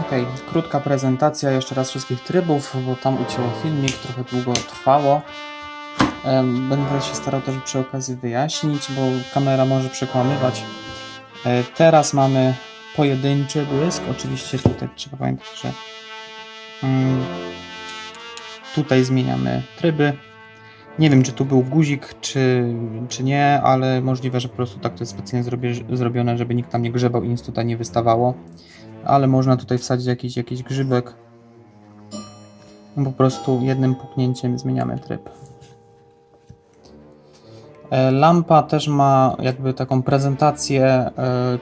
Okej, krótka prezentacja jeszcze raz wszystkich trybów, bo tam ucięło filmik, trochę długo trwało. Będę się starał też przy okazji wyjaśnić, bo kamera może przekłamywać. E, Teraz mamy pojedynczy błysk. Oczywiście tutaj trzeba pamiętać, że mm, tutaj zmieniamy tryby. Nie wiem, czy tu był guzik, czy, czy nie, ale możliwe, że po prostu tak to jest specjalnie zrobione, żeby nikt tam nie grzebał i nic tutaj nie wystawało. Ale można tutaj wsadzić jakiś, jakiś grzybek. Po prostu jednym puknięciem zmieniamy tryb. E, Lampa też ma jakby taką prezentację e,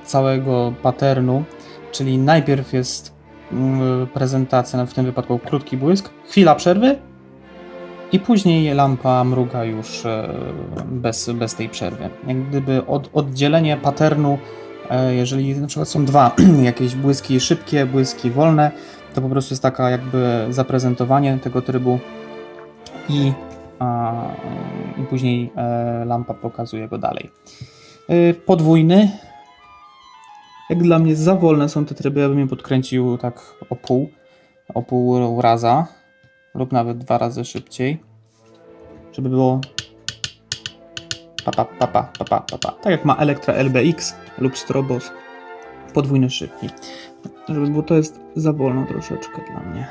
całego patternu, czyli najpierw jest mm, prezentacja, no w tym wypadku krótki błysk, chwila przerwy i później lampa mruga już e, bez, bez tej przerwy. Jak gdyby od, oddzielenie patternu, jeżeli na przykład są dwa jakieś błyski szybkie, błyski wolne, to po prostu jest taka jakby zaprezentowanie tego trybu i, a, i później e, lampa pokazuje go dalej. E, podwójny. Jak dla mnie za wolne są te tryby, ja bym je podkręcił tak o pół, o pół raza lub nawet dwa razy szybciej, żeby było pa pa tak jak ma Elektra LBX lub Strobos, podwójny szybki. Bo to jest za wolno troszeczkę dla mnie.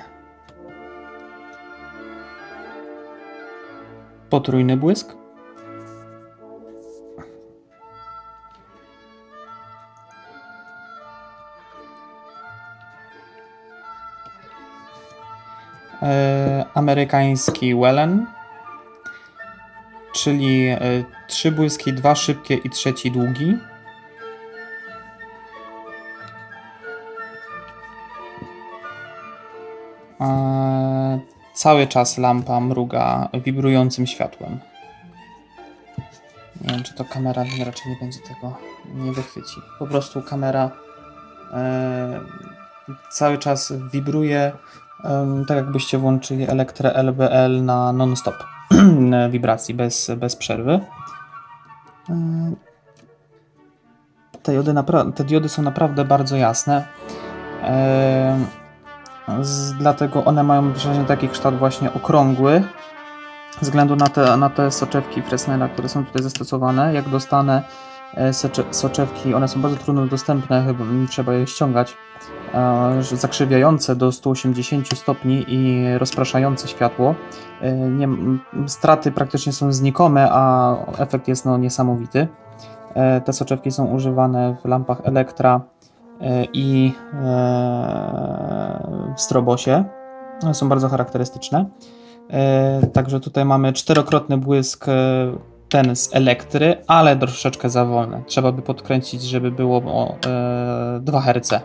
Potrójny błysk. E, amerykański Wellen, czyli e, trzy błyski, dwa szybkie i trzeci długi. E, cały czas lampa mruga wibrującym światłem. Nie wiem, czy to kamera raczej nie będzie tego nie wychwyci. Po prostu kamera e, cały czas wibruje, tak jakbyście włączyli Elektrę LBL na non-stop wibracji, bez, bez przerwy. Em, Te diody, te diody są naprawdę bardzo jasne. Em, z, dlatego one mają przeważnie taki kształt właśnie okrągły. Ze względu na te, na te soczewki Fresnela, które są tutaj zastosowane. Jak dostanę e, socze, soczewki, one są bardzo trudno dostępne, chyba trzeba je ściągać, e, zakrzywiające do 180 stopni i rozpraszające światło. E, nie, straty praktycznie są znikome, a efekt jest no, niesamowity. E, Te soczewki są używane w lampach Elektra e, i e, w strobosie. Są bardzo charakterystyczne. E, Także tutaj mamy czterokrotny błysk, e, ten z elektry, ale troszeczkę za wolny. Trzeba by podkręcić, żeby było o e, 2 Hz. E,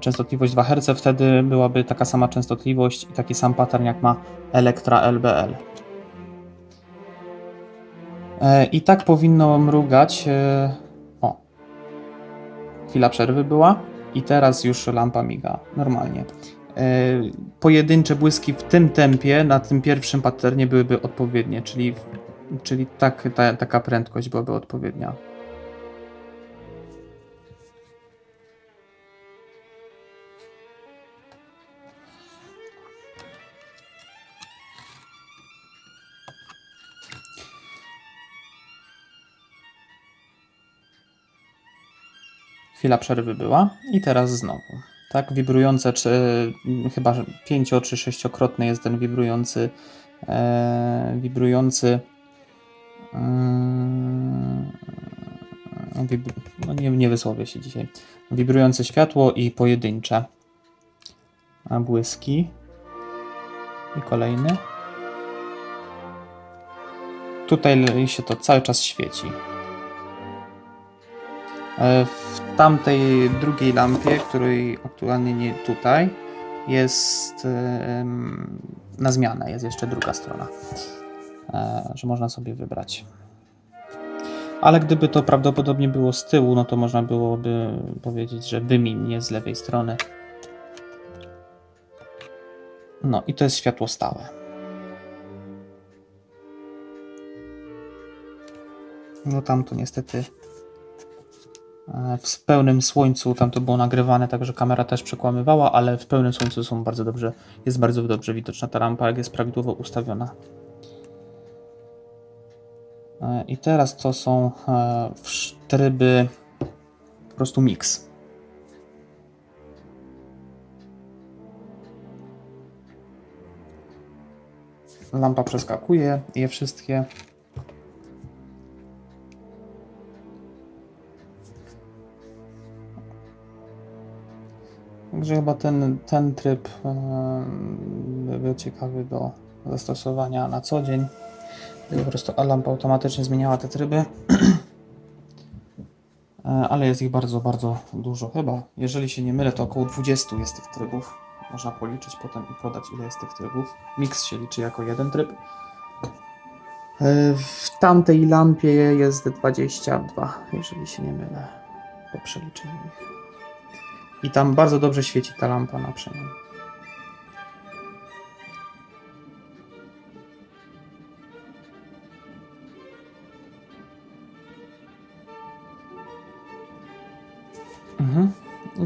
Częstotliwość 2 Hz, wtedy byłaby taka sama częstotliwość i taki sam pattern jak ma Elektra LBL. E, I tak powinno mrugać. e, O. Chwila przerwy była i teraz już lampa miga normalnie. E, Pojedyncze błyski w tym tempie, na tym pierwszym patternie byłyby odpowiednie, czyli, czyli tak, ta, taka prędkość byłaby odpowiednia. Chwila przerwy była i teraz znowu. Tak, wibrujące, czy chyba że pięcio czy sześciokrotny jest ten wibrujący, e, wibrujący. Wibr, no nie, nie wysłowię się dzisiaj. Wibrujące światło i pojedyncze błyski. I kolejny. Tutaj się to cały czas świeci. E, W tamtej drugiej lampie, której aktualnie nie tutaj, jest em, na zmianę, jest jeszcze druga strona, że można sobie wybrać. Ale gdyby to prawdopodobnie było z tyłu, no to można byłoby powiedzieć, że wymień nie z lewej strony. No i to jest światło stałe. No tam to niestety E, W pełnym słońcu tam to było nagrywane, także kamera też przekłamywała, ale w pełnym słońcu są bardzo dobrze, jest bardzo dobrze widoczna ta lampa, jak jest prawidłowo ustawiona. I teraz to są e, tryby po prostu mix. Lampa przeskakuje je wszystkie. Także chyba ten, ten tryb e, by był ciekawy do zastosowania na co dzień. Po prostu lampa automatycznie zmieniała te tryby. E, Ale jest ich bardzo, bardzo dużo. Chyba, jeżeli się nie mylę, to około 20 jest tych trybów. Można policzyć potem i podać, ile jest tych trybów. Mix się liczy jako jeden tryb. E, W tamtej lampie jest 22, jeżeli się nie mylę, po przeliczeniu ich. I tam bardzo dobrze świeci ta lampa na przemian.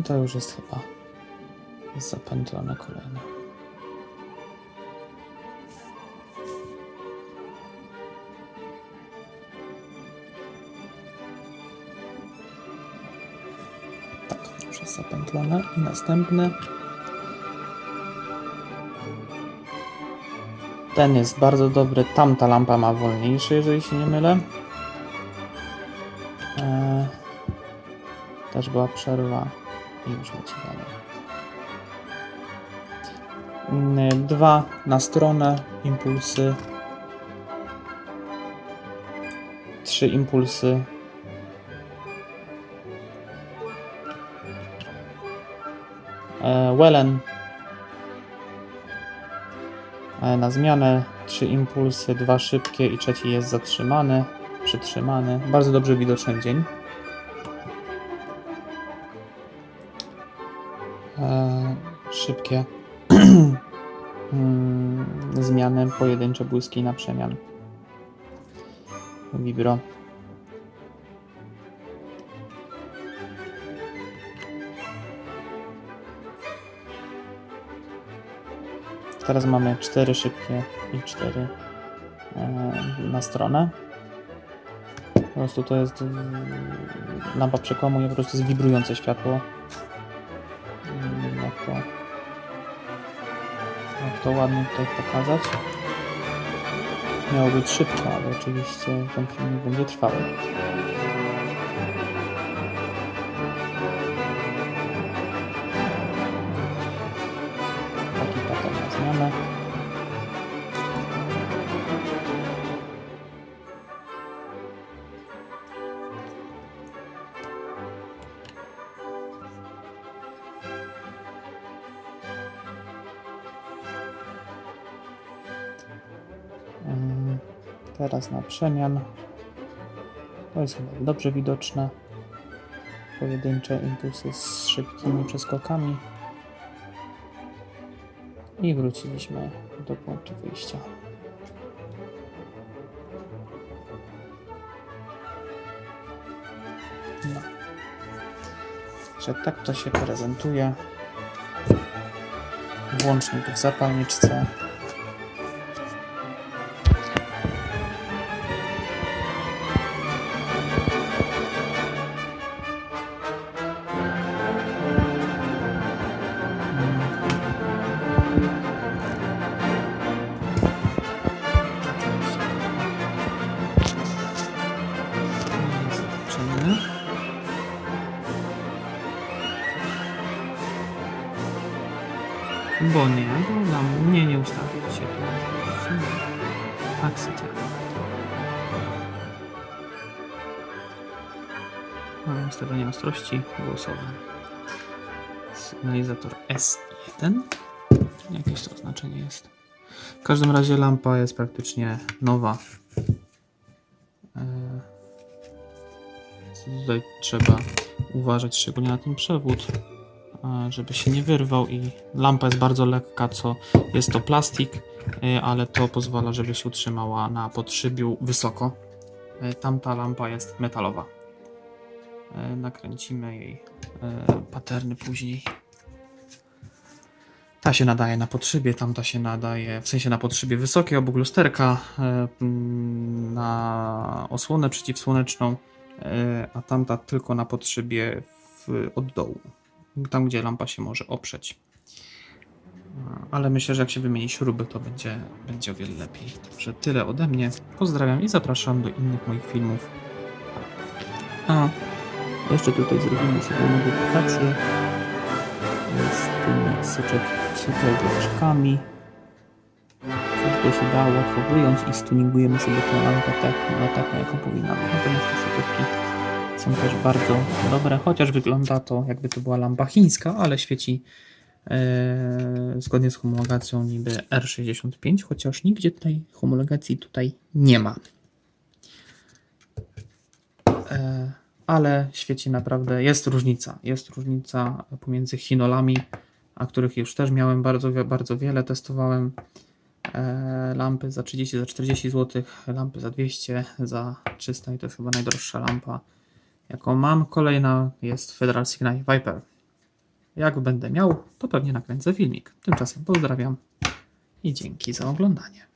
To już jest chyba zapętlone kolejne. Tak, już jest zapętlone. I następny. Ten jest bardzo dobry. Tamta lampa ma wolniejszy, jeżeli się nie mylę. Eee, też była przerwa i już leci dalej. Mm, Dwa na stronę impulsy. Trzy impulsy. E, Wellen. E, Na zmianę trzy impulsy, dwa szybkie i trzeci jest zatrzymany, przytrzymany. Bardzo dobrze widoczny dzień. Szybkie mm, zmiany, pojedyncze błyski na przemian. Vibro. Teraz mamy cztery szybkie i cztery e, na stronę. Po prostu to jest e, lampa przekłamuje, po prostu jest wibrujące światło. To ładnie tutaj pokazać. Miało być szybko, ale oczywiście ten film będzie trwały. Teraz na przemian. To jest chyba dobrze widoczne. Pojedyncze impulsy z szybkimi przeskokami. I wróciliśmy do punktu wyjścia. No. Że tak to się prezentuje. Włącznik w zapalniczce. Bo nie, bo dla mnie nie ustawił się tu. Akcja. Mam ustawienie ostrości głosowe. Sygnalizator S1. Jakieś to oznaczenie jest. W każdym razie lampa jest praktycznie nowa. Eee, Tutaj trzeba uważać szczególnie na ten przewód, e, żeby się nie wyrwał i lampa jest bardzo lekka, co jest to plastik, e, ale to pozwala, żeby się utrzymała na podszybiu wysoko. E, Tamta lampa jest metalowa. E, nakręcimy jej e, paterny później. Ta się nadaje na potrzebie, tamta się nadaje, w sensie na potrzebie wysokiej obok lusterka, e, mm, na osłonę przeciwsłoneczną, e, a tamta tylko na potrzebie w, od dołu, tam gdzie lampa się może oprzeć. Ale myślę, że jak się wymieni śruby, to będzie, będzie o wiele lepiej. Także tyle ode mnie. Pozdrawiam i zapraszam do innych moich filmów. A jeszcze tutaj zrobimy sobie modyfikację z tymi soczek- soczeweczkami. Wszystko się da łatwo wyjąć i stuningujemy sobie tę lampę tak, no, taką, jaką powinna być. Natomiast te soczewki są też bardzo dobre, chociaż wygląda to jakby to była lampa chińska, ale świeci e, zgodnie z homologacją niby R65, chociaż nigdzie tej homologacji tutaj nie ma. E, ale świeci naprawdę, jest różnica. Jest różnica pomiędzy chinolami, a których już też miałem bardzo, bardzo wiele. Testowałem e, lampy za 30, za 40 zł, lampy za 200, za 300 i to jest chyba najdroższa lampa, jaką mam. Kolejna jest Federal Signal Viper. Jak będę miał, to pewnie nakręcę filmik. Tymczasem pozdrawiam i dzięki za oglądanie.